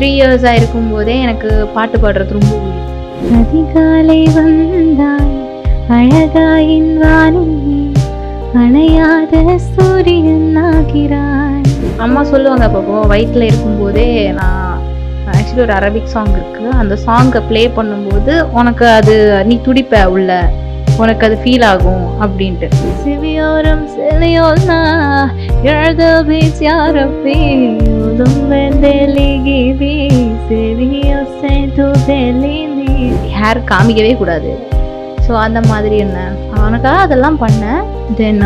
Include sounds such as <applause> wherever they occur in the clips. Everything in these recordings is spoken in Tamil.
த்ரீ இயர்ஸாக இருக்கும்போதே எனக்கு பாட்டு பாடுறது ரொம்ப பிடிக்கும். அதிகாலை வந்தாய் அழகாயின் வானில் அணையாத சூரியன் ஆகிறாய் அம்மா சொல்லுவாங்க அப்போ வயிற்றில் இருக்கும்போதே நான் ஆக்சுவலி ஒரு அரபிக் சாங் இருக்குது அந்த சாங்கை ப்ளே பண்ணும்போது உனக்கு அது நீ துடிப்ப உள்ள உனக்கு அது ஃபீல் ஆகும் அப்படின்ட்டு. சிவியோரம் சிலையோல்னா எழுத பீச் யாரப்பி? ஹேர் காமிக்கவே கூடாது. ஸோ அந்த மாதிரி என்ன? அவனுக்காக அதெல்லாம் பண்ணேன் தென்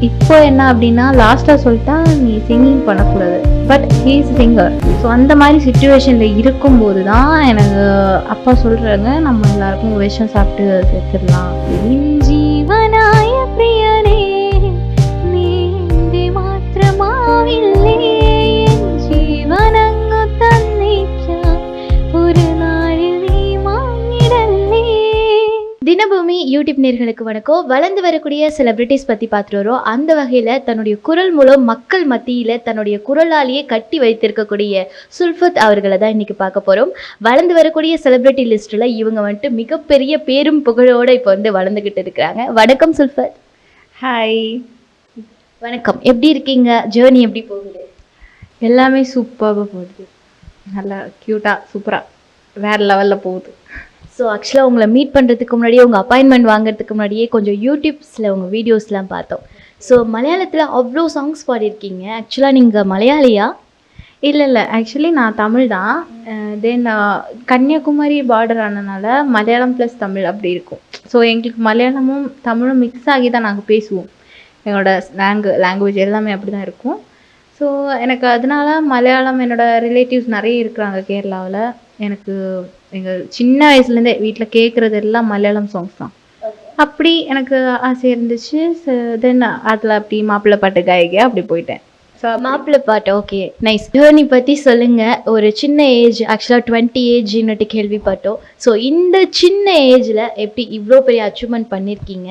இப்போ என்ன அப்படின்னா லாஸ்ட்டாக சொல்லிட்டா நீ சிங்கிங் பண்ணக்கூடாது. பட் ஹீஸ் சிங்கர் ஸோ அந்த மாதிரி சுச்சுவேஷனில் இருக்கும்போது தான் எனக்கு அப்பா சொல்கிறாங்க நம்ம எல்லாருக்கும் விஷம் சாப்பிட்டு செத்துடலாம். என் ஜீவனாய பிரியா தினபூமி யூடியூப் நேர்களுக்கு வணக்கம். வளர்ந்து வரக்கூடிய செலிபிரிட்டிஸ் பற்றி பார்த்துட்டு வரோம் அந்த வகையில் தன்னுடைய குரல் மூலம் மக்கள் மத்தியில் தன்னுடைய குரலாலேயே கட்டி வைத்திருக்கக்கூடிய சுல்ஃபத் அவர்களை தான் இன்றைக்கி பார்க்க போகிறோம் வளர்ந்து வரக்கூடிய செலிபிரிட்டி லிஸ்ட்டில் இவங்க வந்துட்டு மிகப்பெரிய பேரும் புகழோடு இப்போ வந்து வளர்ந்துக்கிட்டு இருக்கிறாங்க. வணக்கம் சுல்ஃபத் ஹாய் வணக்கம். எப்படி இருக்கீங்க? ஜேர்னி எப்படி போகுது? எல்லாமே சூப்பராக போகுது. நல்லா க்யூட்டாக சூப்பராக வேறு லெவலில் போகுது. ஸோ ஆக்சுவலாக உங்களை மீட் பண்ணுறதுக்கு முன்னாடியே உங்கள் அப்பாயின்மெண்ட் வாங்குறதுக்கு முன்னாடியே கொஞ்சம் யூடியூப்ஸில் உங்கள் வீடியோஸ்லாம் பார்த்தோம். ஸோ மலையாளத்தில் அவ்வளோ சாங்ஸ் பாடியிருக்கீங்க. ஆக்சுவலாக நீங்கள் மலையாளியா? இல்லை இல்லை. ஆக்சுவலி நான் தமிழ் தான். தென் கன்னியாகுமரி பார்டர் ஆனதுனால மலையாளம் ப்ளஸ் தமிழ் அப்படி இருக்கும். ஸோ எங்களுக்கு மலையாளமும் தமிழும் மிக்ஸ் ஆகி தான் நாங்கள் பேசுவோம். எங்களோட லாங்கு லாங்குவேஜ் எல்லாமே அப்படி தான் இருக்கும். ஸோ எனக்கு அதனால மலையாளம் என்னோட ரிலேட்டிவ்ஸ் நிறைய இருக்கிறாங்க கேரளாவில். எனக்கு எங்கள் சின்ன வயசுலேருந்தே வீட்டில் கேட்குறது எல்லாம் மலையாளம் சாங்ஸ் தான். அப்படி எனக்கு ஆசை இருந்துச்சு. தென் அதில் அப்படி மாப்பிள்ளை பாட்டு காய்க அப்படி போயிட்டேன். ஸோ மாப்பிள்ளை பாட்டு ஓகே நைஸ் ஜேர்னி பற்றி சொல்லுங்கள் ஒரு சின்ன ஏஜ் ஆக்சுவலாக டுவெண்ட்டி ஏஜ்னுட்டு கேள்விப்பட்டோம். ஸோ இந்த சின்ன ஏஜில் எப்படி இவ்வளோ பெரிய அச்சீவ்மெண்ட் பண்ணியிருக்கீங்க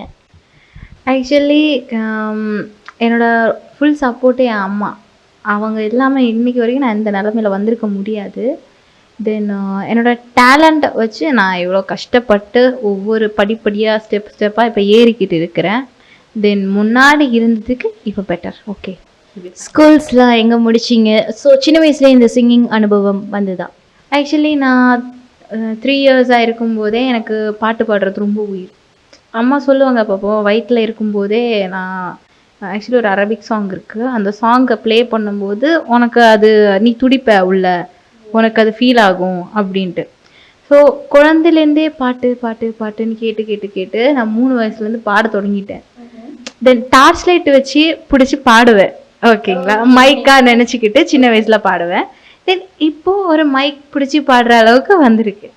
ஆக்சுவலி என்னோட ஃபுல் சப்போர்ட்டே என் அம்மா. அவங்க எல்லாமே இன்னைக்கு வரைக்கும் நான் இந்த நிலமையில வந்திருக்க முடியாது. தென் uh, என்னோட டேலண்ட்டை வச்சு நான் இவ்வளோ கஷ்டப்பட்டு ஒவ்வொரு படிப்படியாக ஸ்டெப் ஸ்டெப்பாக இப்போ ஏறிக்கிட்டு இருக்கிறேன். தென் முன்னாடி இருந்ததுக்கு இப்போ பெட்டர் ஓகே ஸ்கூல்ஸ்லாம் எங்கே முடிச்சிங்க? ஸோ சின்ன வயசுல இந்த சிங்கிங் அனுபவம் வந்துதான் ஆக்சுவலி நான் த்ரீ இயர்ஸாக இருக்கும்போதே எனக்கு பாட்டு பாடுறது ரொம்ப உயிர். அம்மா சொல்லுவாங்க அப்பப்போ வயிற்றில் இருக்கும்போதே நான் ஆக்சுவலி ஒரு அரபிக் சாங் இருக்குது அந்த சாங்கை ப்ளே பண்ணும்போது உனக்கு அது நீ துடிப்ப உள்ள. உனக்கு அது ஃபீல் ஆகும் அப்படின்ட்டு. ஸோ குழந்தையிலேருந்தே பாட்டு பாட்டு பாட்டுன்னு கேட்டு கேட்டு கேட்டு நான் மூணு வயசுலேருந்து பாட தொடங்கிட்டேன். தென் டார்ச் லைட் வச்சு பிடிச்சி பாடுவேன். ஓகேங்களா மைக்காக நினச்சிக்கிட்டு சின்ன வயசில் பாடுவேன். தென் இப்போ ஒரு மைக் பிடிச்சி பாடுற அளவுக்கு வந்திருக்கு.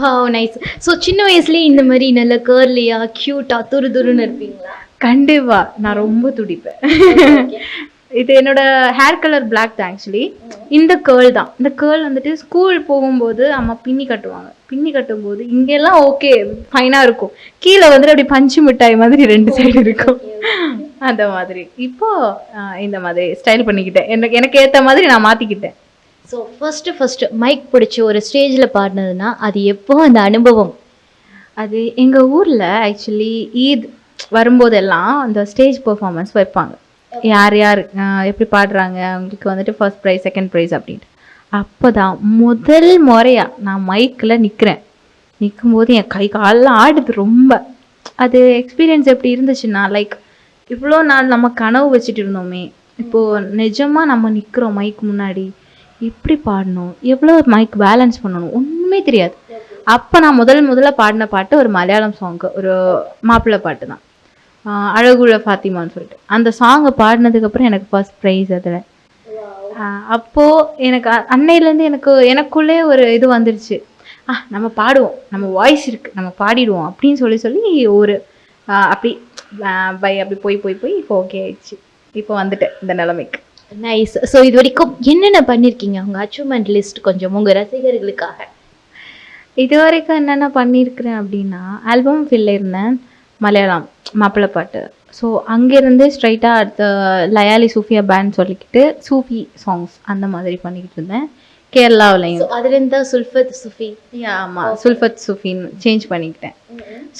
வாவ் நைஸ் ஸோ சின்ன வயசுலேயே இந்த மாதிரி நல்ல கேர்லியாக க்யூட்டாக துரு துருன்னு இருப்பீங்களா? கண்டிப்பா. நான் ரொம்ப துடிப்பேன். இது என்னோட ஹேர் கலர் பிளாக் தான் ஆக்சுவலி இந்த கேர்ள் தான். இந்த கேர்ள் வந்துட்டு ஸ்கூல் போகும்போது அம்மா பின்னி கட்டுவாங்க. பின்னி கட்டும்போது இங்கெல்லாம் ஓகே ஃபைனாக இருக்கும். கீழே வந்துட்டு அப்படி பஞ்சு மிட்டாய் மாதிரி ரெண்டு சைடு இருக்கும். அந்த மாதிரி. இப்போ இந்த மாதிரி ஸ்டைல் பண்ணிக்கிட்டேன். எனக்கு எனக்கு ஏற்ற மாதிரி நான் மாற்றிக்கிட்டேன் ஸோ ஃபஸ்ட்டு ஃபஸ்ட்டு மைக் பிடிச்சி ஒரு ஸ்டேஜில் பாடினதுன்னா அது எப்போ அந்த அனுபவம். அது எங்கள் ஊரில் ஆக்சுவலி ஈத் வரும்போதெல்லாம் அந்த ஸ்டேஜ் பெர்ஃபார்மன்ஸ் வைப்பாங்க. யார் யார் எப்படி பாடுறாங்க அவங்களுக்கு வந்துட்டு ஃபர்ஸ்ட் ப்ரைஸ் செகண்ட் ப்ரைஸ் அப்படின்ட்டு. அப்போ தான் முதல் முறையா நான் மைக்கில் நிற்கிறேன் நிற்கும்போது என் கை காலெல்லாம் ஆடுது ரொம்ப. அது எக்ஸ்பீரியன்ஸ் எப்படி இருந்துச்சுன்னா லைக் இவ்வளோ நாள் நம்ம கனவு வச்சுட்டு இருந்தோமே. இப்போது நிஜமாக நம்ம நிற்கிறோம் மைக் முன்னாடி. எப்படி பாடணும் எவ்வளோ மைக் பேலன்ஸ் பண்ணணும் ஒன்றுமே தெரியாது. அப்போ நான் முதல் முதல்ல பாடின பாட்டு ஒரு மலையாளம் சாங்கு ஒரு மாப்பிள்ளை பாட்டு தான் ஆஹ் அழகுழ ஃபாத்திமான்னு சொல்லிட்டு. அந்த சாங்கை பாடினதுக்கப்புறம் எனக்கு ஃபர்ஸ்ட் ப்ரைஸ் அதில். அப்போது எனக்கு அன்னையிலேருந்து எனக்கு எனக்குள்ளே ஒரு இது வந்துருச்சு. ஆ நம்ம பாடுவோம். நம்ம வாய்ஸ் இருக்குது நம்ம பாடிடுவோம் அப்படின்னு சொல்லி சொல்லி ஒரு அப்படி பை அப்படி போய் போய் போய் இப்போ ஓகே ஆயிடுச்சு. இப்போ வந்துட்டேன் இந்த நிலைமைக்கு. நைஸ் ஸோ இது வரைக்கும் என்னென்ன பண்ணியிருக்கீங்க உங்கள் அச்சீவ்மெண்ட் லிஸ்ட் கொஞ்சம் உங்கள் ரசிகர்களுக்காக. இது வரைக்கும் என்னென்ன பண்ணியிருக்கிறேன் அப்படின்னா ஆல்பம் ஃபில்ல இருந்தேன். மலையாளம் மாப்பிள்ளை பாட்டு. ஸோ அங்கேருந்து ஸ்ட்ரைட்டாக அடுத்த லயாலி சூஃபியா பேண்ட் சொல்லிக்கிட்டு சூஃபி சாங்ஸ் அந்த மாதிரி பண்ணிக்கிட்டு இருந்தேன். கேரளாவிலையும். அதுலேருந்து தான் சுல்ஃபத் சுஃபி. ஆமாம் சுல்ஃபத் சுஃபின் சேஞ்ச் பண்ணிக்கிட்டேன்.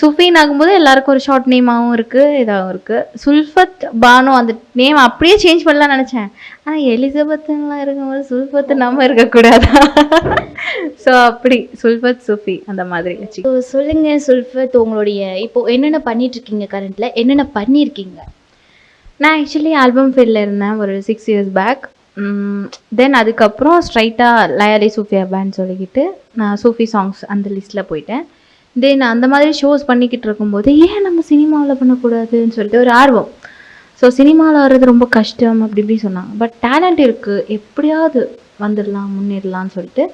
சுஃபின் ஆகும்போது எல்லாருக்கும் ஒரு ஷார்ட் நேமாவும் இருக்கு இதாகவும் இருக்கு. சுல்ஃபத் பானு அந்த நேம் அப்படியே சேஞ்ச் பண்ணலாம் நினைச்சேன். ஆனா எலிசபெத்லாம் இருக்கும்போது சுல்ஃபத் நம்ம இருக்கக்கூடாதா? <laughs> ஸோ அப்படி சுல்ஃபத் சுஃபி அந்த மாதிரி வச்சு ஸோ சொல்லுங்க சுல்ஃபத் உங்களுடைய இப்போ என்னென்ன பண்ணிட்டு இருக்கீங்க கரண்ட்ல என்னென்ன பண்ணியிருக்கீங்க நான் ஆக்சுவலி ஆல்பம் ஃபீல்டில் இருந்தேன் ஒரு சிக்ஸ் இயர்ஸ் பேக் தென் அதுக்கப்புறம் ஸ்ட்ரைட்டாக லயாலி சூஃபியா பேண்ட் சொல்லிக்கிட்டு நான் சூஃபி சாங்ஸ் அந்த லிஸ்ட்டில் போயிட்டேன். தென் அந்த மாதிரி ஷோஸ் பண்ணிக்கிட்டு இருக்கும்போது ஏன் நம்ம சினிமாவில் பண்ணக்கூடாதுன்னு சொல்லிட்டு ஒரு ஆர்வம். ஸோ சினிமாவில் வர்றது ரொம்ப கஷ்டம் அப்படி இப்படி சொன்னாங்க. பட் டேலண்ட் இருக்குது எப்படியாவது வந்துடலாம் முன்னேறலாம்னு சொல்லிட்டு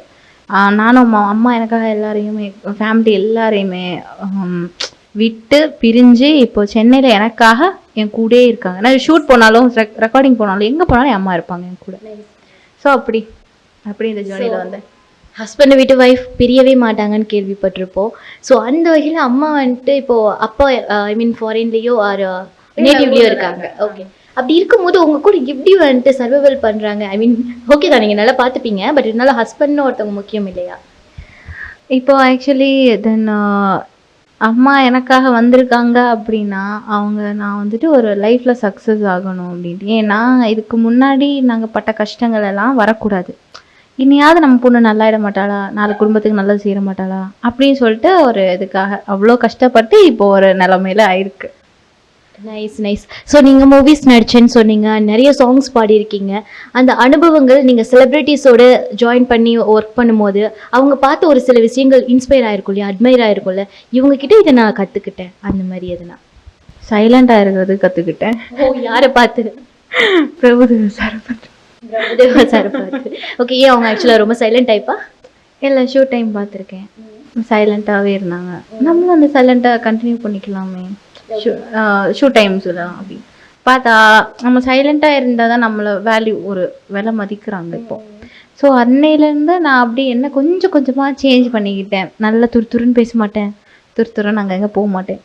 நானும் அம்மா அம்மா எனக்காக எல்லாரையுமே ஃபேமிலி எல்லாரையுமே விட்டு பிரிஞ்சு இப்போ சென்னையில் எனக்காக என் கூடயே இருக்காங்க. நான் ஷூட் போனாலும் ரெக்கார்டிங் போனாலும் எங்கே போனாலும் என் அம்மா இருப்பாங்க என் கூட. ஸோ அப்படி அப்படி இந்த ஜேர்னியில் வந்தேன். ஹஸ்பண்டை விட்டு ஒய்ஃப் பிரியவே மாட்டாங்கன்னு கேள்விப்பட்டிருப்போம். ஸோ அந்த வகையில் அம்மா வந்துட்டு இப்போ அப்பா ஐ மீன் ஃபாரின்லேயோ ஆர் நேட்டிவ்லேயோ இருக்காங்க. ஓகே அப்படி இருக்கும்போது உங்க கூட எப்படி வந்துட்டு சர்வைவல் பண்றாங்க. ஐ மீன் ஓகே தான் நீங்க நல்லா பார்த்துப்பீங்க. பட் இருந்தாலும் ஹஸ்பண்ட்னு ஒருத்தவங்க முக்கியம் இல்லையா? இப்போ ஆக்சுவலி தென் அம்மா எனக்காக வந்திருக்காங்க அப்படின்னா அவங்க நான் வந்துட்டு ஒரு லைஃப்பில் சக்ஸஸ் ஆகணும் அப்படின்ட்டு. ஏன்னா இதுக்கு முன்னாடி நாங்கள் பட்ட கஷ்டங்கள் எல்லாம் வரக்கூடாது. இனியாவது நம்ம பொண்ணு நல்லாயிட மாட்டாளா? நாலு குடும்பத்துக்கு நல்லது செய்ய மாட்டாளா? அப்படின்னு சொல்லிட்டு ஒரு இதுக்காக அவ்வளோ கஷ்டப்பட்டு இப்போ ஒரு நிலமையில ஆயிருக்கு. நைஸ் நைஸ் ஸோ நீங்கள் மூவிஸ் நடிச்சேன்னு சொன்னீங்க. நிறைய சாங்ஸ் பாடியிருக்கீங்க. அந்த அனுபவங்கள் நீங்கள் செலிப்ரிட்டிஸோட ஜாயின் பண்ணி ஒர்க் பண்ணும்போது அவங்க பார்த்து ஒரு சில விஷயங்கள் இன்ஸ்பயர் ஆயிருக்கும் இல்லையா? அட்மையர் ஆயிருக்கும்ல. இவங்க கிட்ட இதை நான் கற்றுக்கிட்டேன் அந்த மாதிரி எதுனா? சைலண்டாக இருக்கிறது கற்றுக்கிட்டேன் ஓ யாரை பார்த்து பிரபுதேவ சார் பார்த்து பிரபுதேவா சார் பார்த்து ஓகே ஏன் அவங்க ஆக்சுவலாக ரொம்ப சைலண்ட் டைப்பா இல்லை ஷூ டைம் பார்த்துருக்கேன். சைலண்ட்டாகவே இருந்தாங்க. நம்மளும் அந்த சைலண்ட்டாக கண்டினியூ பண்ணிக்கலாமே. ஷூ டைம் சொல்லலாம் அப்படி. பார்த்தா நம்ம சைலண்ட்டாக இருந்தால் தான் நம்மளை வேல்யூ ஒரு விலை மதிக்கிறாங்க இப்போ. ஸோ அன்னையிலேருந்து நான் அப்படி என்ன கொஞ்சம் கொஞ்சமாக சேஞ்ச் பண்ணிக்கிட்டேன். நல்லா துரு துருன்னு பேச மாட்டேன். துரு துருன்னு அங்கங்கே போக மாட்டேன்.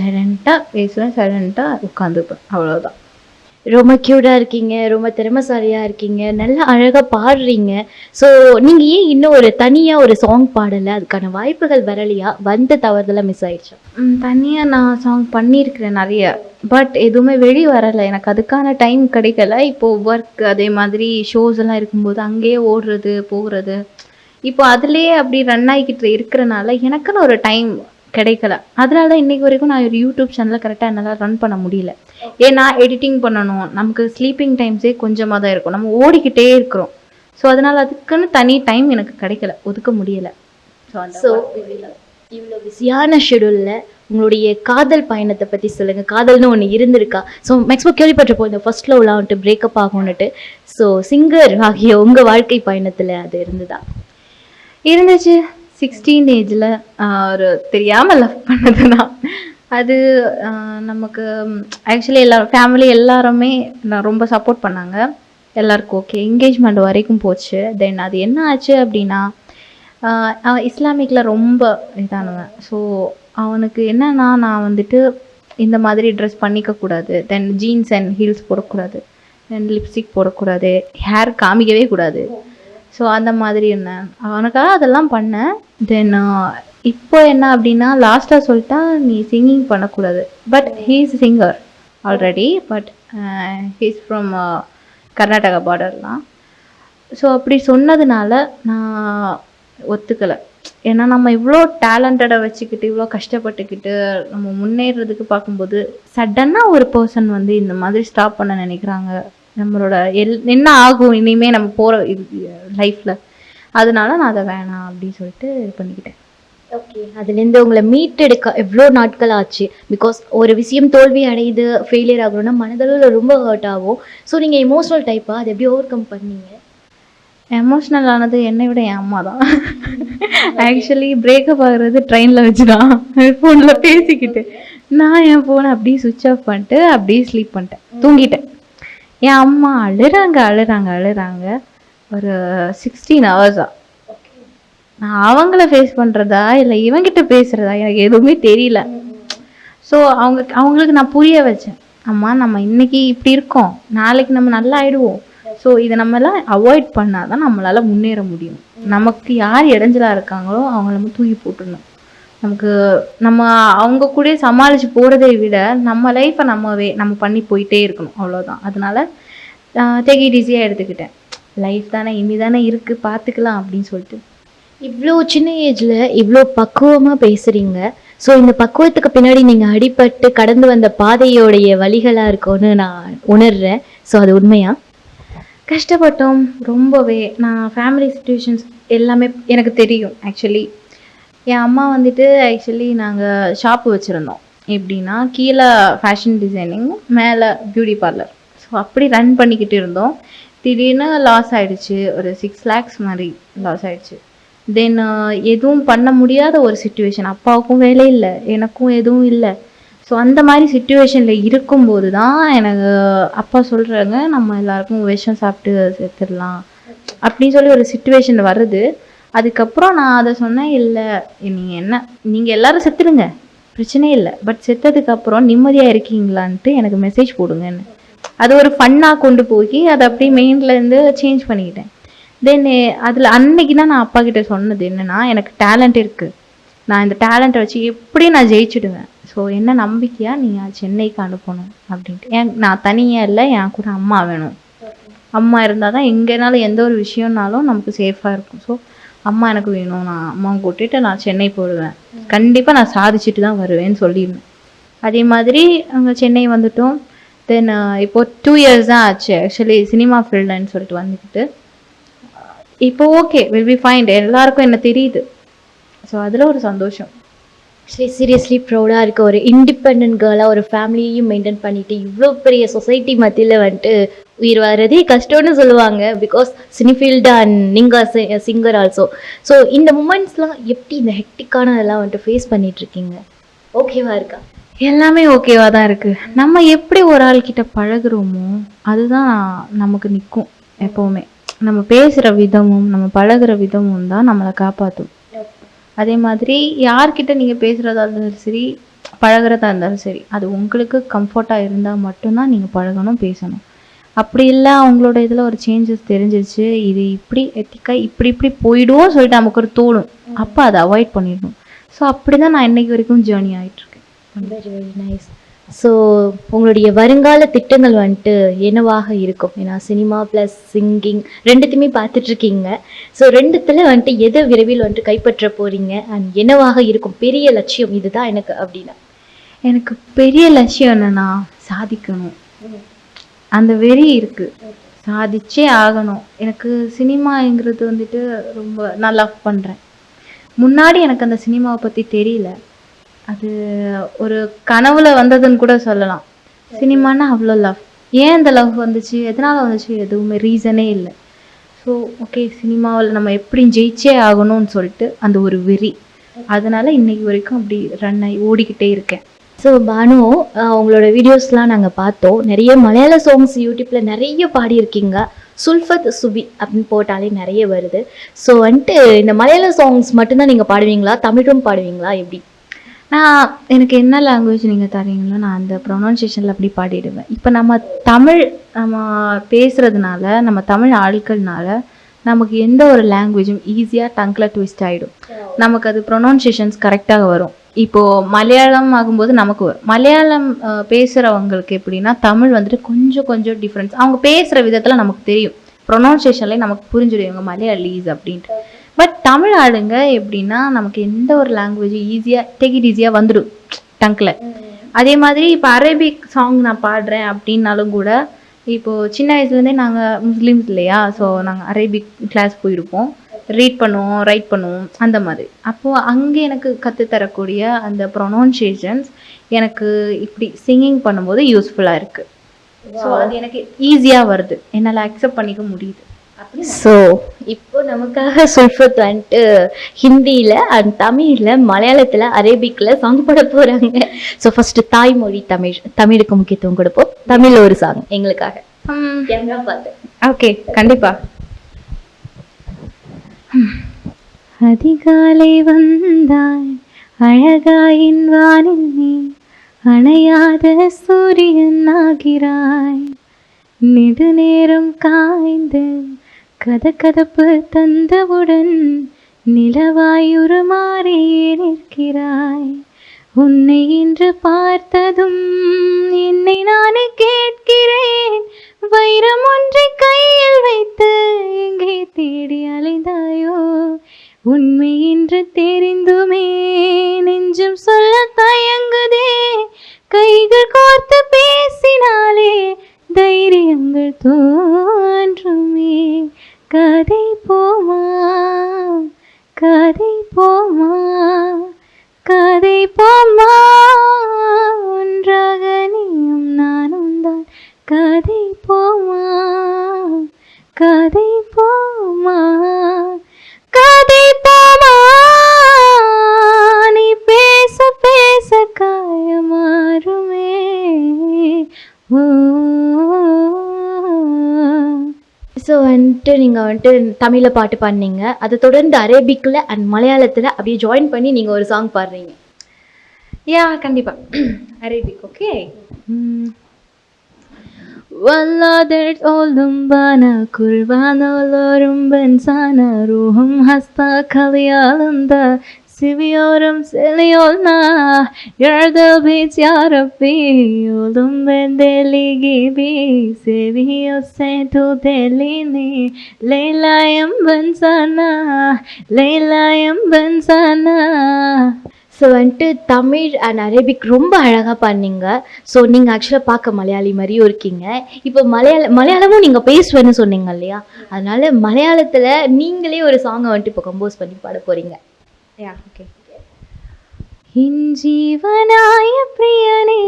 சைலண்ட்டாக பேசுவேன் சைலண்ட்டாக உட்காந்துப்பேன். அவ்வளோதான் ரொம்ப க்யூட்டாக இருக்கீங்க ரொம்ப திறமைசாலியாக இருக்கீங்க நல்லா அழகாக பாடுறீங்க. ஸோ நீங்கள் ஏன் இன்னும் ஒரு தனியாக ஒரு சாங் பாடலை? அதுக்கான வாய்ப்புகள் வரலையா? வந்த தவறுதெல்லாம் மிஸ் ஆயிடுச்சு? தனியாக நான் சாங் பண்ணியிருக்கிறேன் நிறைய. பட் எதுவுமே வெளி வரலை. எனக்கு அதுக்கான டைம் கிடைக்கல. இப்போது ஒர்க் அதே மாதிரி ஷோஸ் எல்லாம் இருக்கும்போது அங்கேயே ஓடுறது போகிறது இப்போ அதுலேயே அப்படி ரன் ஆகிக்கிட்டு இருக்கிறனால எனக்குன்னு ஒரு டைம் கிடைக்கல. அதனால தான் இன்னைக்கு வரைக்கும் நான் ஒரு யூடியூப் சேனலை கரெக்டாக என்னால் ரன் பண்ண முடியல. ஏன்னா எடிட்டிங் பண்ணணும். நமக்கு ஸ்லீப்பிங் டைம்ஸே கொஞ்சமாக தான் இருக்கும். நம்ம ஓடிக்கிட்டே இருக்கிறோம். ஸோ அதனால் அதுக்குன்னு தனி டைம் எனக்கு கிடைக்கல. ஒதுக்க முடியல. ஸோ இவ்வளோ பிஸியான ஷெடியூலில் உங்களுடைய காதல் பயணத்தை பற்றி சொல்லுங்கள் காதல்னு ஒன்று இருந்திருக்கா? ஸோ மேக்ஸிமம் கேள்விப்பட்டிருப்போம். இந்த ஃபர்ஸ்ட் லவ்லாம் வந்துட்டு பிரேக்கப் ஆகும்னுட்டு. ஸோ சிங்கர் ஆகிய உங்கள் வாழ்க்கை பயணத்தில் அது இருந்ததா? இருந்துச்சு. சிக்ஸ்டீன் ஏஜில் ஒரு தெரியாமல் லவ் பண்ணது தான் அது நமக்கு ஆக்சுவலி எல்லாரும் ஃபேமிலி எல்லாருமே நான் ரொம்ப சப்போர்ட் பண்ணாங்க. எல்லாருக்கும் ஓகே என்கேஜ்மெண்ட் வரைக்கும் போச்சு. தென் அது என்ன ஆச்சு அப்படின்னா ஆஹ் அவன் இஸ்லாமிக்கில் ரொம்ப இதானவன். ஸோ அவனுக்கு என்னன்னா நான் வந்துட்டு இந்த மாதிரி ட்ரெஸ் பண்ணிக்கக்கூடாது தென் ஜீன்ஸ் அண்ட் ஹீல்ஸ் போடக்கூடாது. தென் லிப்ஸ்டிக் போடக்கூடாது. ஹேர் காமிக்கவே கூடாது. ஸோ அந்த மாதிரி இருந்தேன் அவனுக்காக அதெல்லாம் பண்ணேன் தென் இப்போ என்ன அப்படின்னா லாஸ்ட்டாக சொல்லிட்டா நீ சிங்கிங் பண்ணக்கூடாது. But he is singer already but he's from Karnataka பார்டர்லாம் so அப்படி சொன்னதுனால நான் ஒத்துக்கலை. ஏன்னா நம்ம இவ்வளோ டேலண்டடை வச்சுக்கிட்டு இவ்வளோ கஷ்டப்பட்டுக்கிட்டு நம்ம முன்னேறதுக்கு பார்க்கும்போது சடனாக ஒரு பர்சன் வந்து இந்த மாதிரி ஸ்டாப் பண்ண நினைக்கிறாங்க. நம்மளோட எல் என்ன ஆகும் இனிமே நம்ம போகிற லைஃப்பில் அதனால நான் அதை வேணாம் அப்படின்னு சொல்லிட்டு இது பண்ணிக்கிட்டேன். ஓகே அதுலேருந்து உங்களை மீட்டெடுக்க எவ்வளோ நாட்கள் ஆச்சு? பிகாஸ் ஒரு விஷயம் தோல்வி அடையுது ஃபெயிலியர் ஆகணும்னா மனதளவில் ரொம்ப ஹர்ட் ஆகும். ஸோ நீங்கள் எமோஷனல் டைப்பாக அதை எப்படி ஓவர் கம் பண்ணீங்க? எமோஷ்னல் ஆனது என்னை விட என் அம்மா தான். <laughs> ஆக்சுவலி பிரேக்கப் ஆகுறது ட்ரெயினில் வச்சு தான். ஃபோனில் பேசிக்கிட்டு. நான் என் ஃபோனை அப்படியே சுவிட்ச் ஆஃப் பண்ணிட்டு அப்படியே ஸ்லீப் பண்ணிட்டேன். தூங்கிட்டேன். என் அம்மா அழுறாங்க அழுறாங்க அழுறாங்க. ஒரு சிக்ஸ்டீன் ஹவர்ஸா நான் அவங்கள ஃபேஸ் பண்ணுறதா இல்லை இவங்கிட்ட பேசுகிறதா எனக்கு எதுவுமே தெரியல. ஸோ அவங்க அவங்களுக்கு நான் புரிய வச்சேன். அம்மா நம்ம இன்னைக்கு இப்படி இருக்கோம். நாளைக்கு நம்ம நல்லா ஆயிடுவோம். ஸோ இதை நம்மளாம் அவாய்ட் பண்ணாதான் நம்மளால நம்மளால் முன்னேற முடியும். நமக்கு யார் இடைஞ்சலாக இருக்காங்களோ அவங்கள நம்ம தூக்கி போட்டுடணும். நமக்கு நம்ம அவங்க கூட சமாளித்து போகிறதை விட நம்ம லைஃப்பை நம்மவே நம்ம பண்ணி போயிட்டே இருக்கணும். அவ்வளோதான் அதனால இட் ஈஸியாக எடுத்துக்கிட்டேன். லைஃப் தானே இனி தானே இருக்குது பார்த்துக்கலாம் அப்படின்னு சொல்லிட்டு. இவ்வளோ சின்ன ஏஜ்ல இவ்வளோ பக்குவமாக பேசுறீங்க. ஸோ இந்த பக்குவத்துக்கு பின்னாடி நீங்கள் அடிபட்டு கடந்து வந்த பாதையோடைய வழிகளாக இருக்கும்னு நான் உணர்றேன். ஸோ அது உண்மையா? கஷ்டப்பட்டோம் ரொம்பவே. நான் ஃபேமிலி சுச்சுவேஷன்ஸ் எல்லாமே எனக்கு தெரியும் ஆக்சுவலி என் அம்மா வந்துட்டு ஆக்சுவலி நாங்கள் ஷாப்பு வச்சுருந்தோம். எப்படின்னா கீழே ஃபேஷன் டிசைனிங் மேலே பியூட்டி பார்லர் ஸோ அப்படி ரன் பண்ணிக்கிட்டு இருந்தோம். திடீர்னு லாஸ் ஆகிடுச்சு ஒரு சிக்ஸ் லேக்ஸ் மாதிரி லாஸ் ஆகிடுச்சு தென் எதுவும் பண்ண முடியாத ஒரு சுச்சுவேஷன் அப்பாவுக்கும் வேலை இல்லை. எனக்கும் எதுவும் இல்லை. ஸோ அந்த மாதிரி சுச்சுவேஷனில் இருக்கும்போது தான் எனக்கு அப்பா சொல்கிறாங்க நம்ம எல்லாருக்கும் விஷம் சாப்பிட்டு செத்துடலாம் அப்படின்னு சொல்லி ஒரு சுச்சுவேஷன் வருது. அதுக்கப்புறம் நான் அதை சொன்னேன் இல்லை நீங்கள் என்ன நீங்கள் எல்லாரும் செத்துடுங்க பிரச்சனை இல்லை. பட் செத்ததுக்கப்புறம் நிம்மதியாக இருக்கீங்களான்ட்டு எனக்கு மெசேஜ் போடுங்கன்னு. அது ஒரு ஃபன்னாக கொண்டு போய் அதை அப்படியே மெயின்லேருந்து சேஞ்ச் பண்ணிக்கிட்டேன். தென் அதில் அன்னைக்கு தான் நான் அப்பா கிட்ட சொன்னது என்னன்னா எனக்கு டேலண்ட் இருக்குது நான் இந்த டேலண்ட்டை வச்சு எப்படி நான் ஜெயிச்சிடுவேன். ஸோ என்ன நம்பிக்கையாக நீங்கள் சென்னைக்கு அனுப்பணும் அப்படின்ட்டு. ஏன் நான் தனியாக இல்லை என் கூட அம்மா வேணும். அம்மா இருந்தால் தான் எங்கேனாலும் எந்த ஒரு விஷயம்னாலும் நமக்கு சேஃபாக இருக்கும். ஸோ அம்மா எனக்கு வேணும் நான் அம்மாவை கூட்டிட்டு நான் சென்னை போடுவேன். கண்டிப்பாக நான் சாதிச்சுட்டு தான் வருவேன்னு சொல்லியிருந்தேன். அதே மாதிரி அங்கே சென்னை வந்துட்டோம். தென் இப்போ டூ இயர்ஸ் தான் ஆச்சு. ஆக்சுவலி சினிமா ஃபீல்டுன்னு சொல்லிட்டு வந்துக்கிட்டு. இப்போ ஓகே வில் பி ஃபைண்ட் எல்லாருக்கும் என்ன தெரியுது. ஸோ அதில் ஒரு சந்தோஷம். சரி சீரியஸ்லி ப்ரௌடாக இருக்க ஒரு இண்டிபெண்ட் கேர்ளாக ஒரு ஃபேமிலியையும் மெயின்டைன் பண்ணிட்டு இவ்வளோ பெரிய சொசைட்டி மத்தியில் வந்துட்டு உயிர் வர்றதே கஷ்டம்னு சொல்லுவாங்க. பிகாஸ் சினிஃபீல்டு அண்ட் நீங்கள் சிங்கர் ஆல்சோ ஸோ இந்த மூமெண்ட்ஸ்லாம் எப்படி இந்த ஹெக்டிக்கானதெல்லாம் வந்துட்டு ஃபேஸ் பண்ணிட்டு இருக்கீங்க ஓகேவா இருக்கா? எல்லாமே ஓகேவாக தான் இருக்குது நம்ம எப்படி ஒரு ஆள்கிட்ட பழகுறோமோ அதுதான் நமக்கு நிற்கும் எப்போவுமே. நம்ம பேசுகிற விதமும் நம்ம பழகுற விதமும் தான் நம்மளை காப்பாற்றும் அதே மாதிரி யார்கிட்ட நீங்கள் பேசுகிறதா இருந்தாலும் சரி பழகுறதா இருந்தாலும் சரி அது உங்களுக்கு கம்ஃபர்ட்டாக இருந்தால் மட்டும்தான் நீங்கள் பழகணும் பேசணும். அப்படி இல்லை அவங்களோட இதில் ஒரு சேஞ்சஸ் தெரிஞ்சிச்சு இது இப்படி எத்திக்கா இப்படி இப்படி போயிடுவோம் சொல்லிட்டு நமக்கு ஒரு தோணும். அப்போ அதை அவாய்ட் பண்ணிடணும். ஸோ அப்படி தான் நான் இன்னைக்கு வரைக்கும் ஜேர்னி ஆகிட்டுருக்கேன் வெரி வெரி நைஸ் ஸோ உங்களுடைய வருங்கால திட்டங்கள் வந்துட்டு என்னவாக இருக்கும்? ஏன்னா சினிமா ப்ளஸ் சிங்கிங் ரெண்டுத்தையுமே பார்த்துட்டு இருக்கீங்க ஸோ ரெண்டுத்துல வந்துட்டு எதை விரைவில் வந்துட்டு கைப்பற்ற போறீங்க? அண்ட் என்னவாக இருக்கும்? பெரிய லட்சியம் இதுதான் எனக்கு அப்படின்னா? எனக்கு பெரிய லட்சியம் என்னன்னா சாதிக்கணும். அந்த வெறி இருக்கு. சாதிச்சே ஆகணும். எனக்கு சினிமாங்கிறது வந்துட்டு ரொம்ப நான் லவ் பண்ணுறேன் முன்னாடி எனக்கு அந்த சினிமாவை பற்றி தெரியல. அது ஒரு கனவுல வந்ததுன்னு கூட சொல்லலாம். சினிமானா அவ்வளோ லவ் ஏன் அந்த லவ் வந்துச்சு? எதனால வந்துச்சு? எதுவுமே ரீசனே இல்லை. ஸோ ஓகே சினிமாவில் நம்ம எப்படி ஜெயிச்சே ஆகணும்னு சொல்லிட்டு அந்த ஒரு வெறி. அதனால இன்னைக்கு வரைக்கும் அப்படி ரன் ஆகி ஓடிக்கிட்டே இருக்கேன். ஸோ பானு உங்களோட வீடியோஸ்லாம் நாங்கள் பார்த்தோம். நிறைய மலையாள சாங்ஸ் யூடியூப்பில் நிறைய பாடியிருக்கீங்க. சுல்ஃபத் சுபி அப்படின்னு போட்டாலே நிறைய வருது. ஸோ வந்துட்டு இந்த மலையாள சாங்ஸ் மட்டும்தான் நீங்கள் பாடுவீங்களா? தமிழும் பாடுவீங்களா? எப்படி? நான் எனக்கு என்ன லாங்குவேஜ் நீங்கள் தரீங்களோ நான் அந்த ப்ரொனவுன்சியேஷனில் அப்படி பாடிடுவேன். இப்போ நம்ம தமிழ் நம்ம பேசுறதுனால நம்ம தமிழ் ஆட்கள்னால நமக்கு எந்த ஒரு லாங்குவேஜும் ஈஸியாக டங்கில் ட்விஸ்ட் ஆகிடும் நமக்கு அது ப்ரொனவுன்சியேஷன்ஸ் கரெக்டாக வரும். இப்போது மலையாளம் ஆகும்போது நமக்கு வரும் மலையாளம் பேசுகிறவங்களுக்கு பேசுறவங்களுக்கு எப்படின்னா தமிழ் வந்துட்டு கொஞ்சம் கொஞ்சம் டிஃப்ரென்ஸ் அவங்க பேசுகிற விதத்தில் நமக்கு தெரியும். ப்ரொனவுன்சியேஷன்லேயே நமக்கு புரிஞ்சிடும். இவங்க மலையாளீஸ் அப்படின்ட்டு. தமிழ் ஆளுங்க எப்படின்னா நமக்கு எந்த ஒரு லாங்குவேஜும் ஈஸியாக டேக் இட் ஈஸியாக வந்துடும் டங்கில் அதே மாதிரி இப்போ அரேபிக் சாங் நான் பாடுறேன் அப்படின்னாலும் கூட இப்போது சின்ன வயசுலேருந்தே நாங்கள் முஸ்லீம்ஸ் இல்லையா? ஸோ நாங்கள் அரேபிக் கிளாஸ் போயிருப்போம். ரீட் பண்ணுவோம் ரைட் பண்ணுவோம் அந்த மாதிரி. அப்போது அங்கே எனக்கு கற்றுத்தரக்கூடிய அந்த ப்ரொனவுன்சியேஷன்ஸ் எனக்கு இப்படி சிங்கிங் பண்ணும்போது யூஸ்ஃபுல்லாக இருக்குது ஸோ அது எனக்கு ஈஸியாக வருது. என்னால் அக்செப்ட் பண்ணிக்க முடியுது. ஸோ இப்போ நமக்காக சுல்ஃபத் வந்துட்டு ஹிந்தியில் அண்ட் தமிழில் மலையாளத்தில் அரேபிக்கில் சாங் பாட போகிறாங்க ஸோ ஃபஸ்ட்டு தாய்மொழி தமிழ் தமிழுக்கு முக்கியத்துவம் கொடுப்போம். தமிழில் ஒரு சாங் எங்களுக்காக. கேமரா பார்த்து ஓகே கண்டிப்பா. அதிகாலை வந்தாய் அழகாயின் வானில் நீ அணையாத சூரியன் ஆகிறாய். நெடுநேரம் காய்ந்த கதக்கதப்பு தந்தவுடன் நிலவாயுரு மாறி நிற்கிறாய். உன்னை இன்று பார்த்ததும் என்னை நானே கேட்கிறேன். வைரம் ஒன்றை கையில் வைத்து எங்கே தேடி அலைந்தாயோ? உண்மை என்று தெரிந்துமே நெஞ்சம் சொல்ல தயங்குதே. கைகள் கோர்த்து பேசினாலே தைரியங்கள் தோன்றுமே. கதை போமா கதை போமா கதை போமா ஒன்றாக நீயும் நானும் தான். கதை போமா கதை போமா கதை போமா நீ பேச பேச காயமாறுமே. ஓ ஸோ வந்துட்டு நீங்கள் வந்துட்டு தமிழில் பாட்டு பாடினீங்க. அதை தொடர்ந்து அரேபிக்கில் அண்ட் மலையாளத்தில் அப்படியே ஜாயின் பண்ணி நீங்கள் ஒரு சாங் பாடுறீங்க. யா கண்டிப்பா. <clears throat> Arabic okay Walladır bana kurban olurum ben sana Ruhum hasta kalıyalında Seviyorum seni yoluna Yardım et ya Oldum ben deli gibi Seviyorsan tut elini Leyla'yım ben sana Leyla'yım ben sana so வந்துட்டு தமிழ் அண்ட் அரேபிக் ரொம்ப அழகாக பண்ணீங்க. ஸோ நீங்கள் ஆக்சுவலாக பார்க்க மலையாளி மாதிரியும் இருக்கீங்க. இப்போ மலையாள மலையாளமும் நீங்கள் பேசுவேன்னு சொன்னீங்க இல்லையா? அதனால மலையாளத்தில் நீங்களே ஒரு சாங்கை வந்துட்டு இப்போ கம்போஸ் பண்ணி பாட போகிறீங்க Yeah, പ്രിയനെ ജീവനായ പ്രിയനേ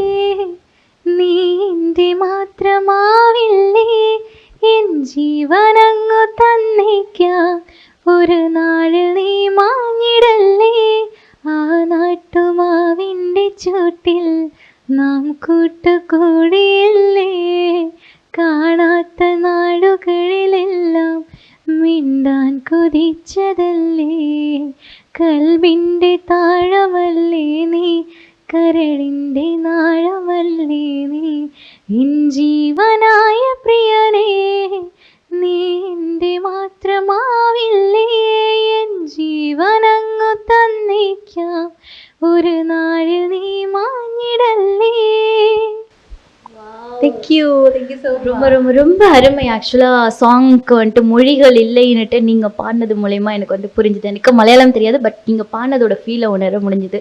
നീ എന്റെ മാത്രമാവില്ലേ? എൻ ജീവനങ്ങു തന്നേക്കാം ഒരു നാളിൽ നീ മാഞ്ഞിടല്ലേ Thank you. Thank you so much. ரொம்ப ரொம்ப ரொம்ப அருமை. ஆக்சுவலாக சாங்க்கு வந்துட்டு மொழிகள் இல்லைன்னுட்டு நீங்கள் பாடினது மூலயமா எனக்கு வந்து புரிஞ்சுது. எனக்கு மலையாளம் தெரியாது பட் நீங்கள் பாடினதோட ஃபீலை உணர முடிஞ்சுது.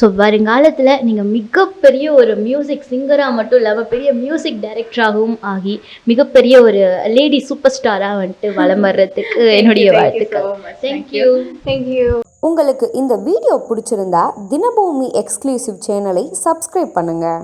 ஸோ வருங்காலத்தில் நீங்கள் மிகப்பெரிய ஒரு மியூசிக் சிங்கராக மட்டும் இல்லாமல் பெரிய மியூசிக் டைரக்டராகவும் ஆகி மிகப்பெரிய ஒரு லேடி சூப்பர் ஸ்டாராக வந்துட்டு வலம் வர்றதுக்கு என்னுடைய வாழ்த்துக்கள். Thank you you. உங்களுக்கு இந்த வீடியோ பிடிச்சிருந்தா தினபூமி எக்ஸ்க்ளூசிவ் சேனலை சப்ஸ்கிரைப் பண்ணுங்கள்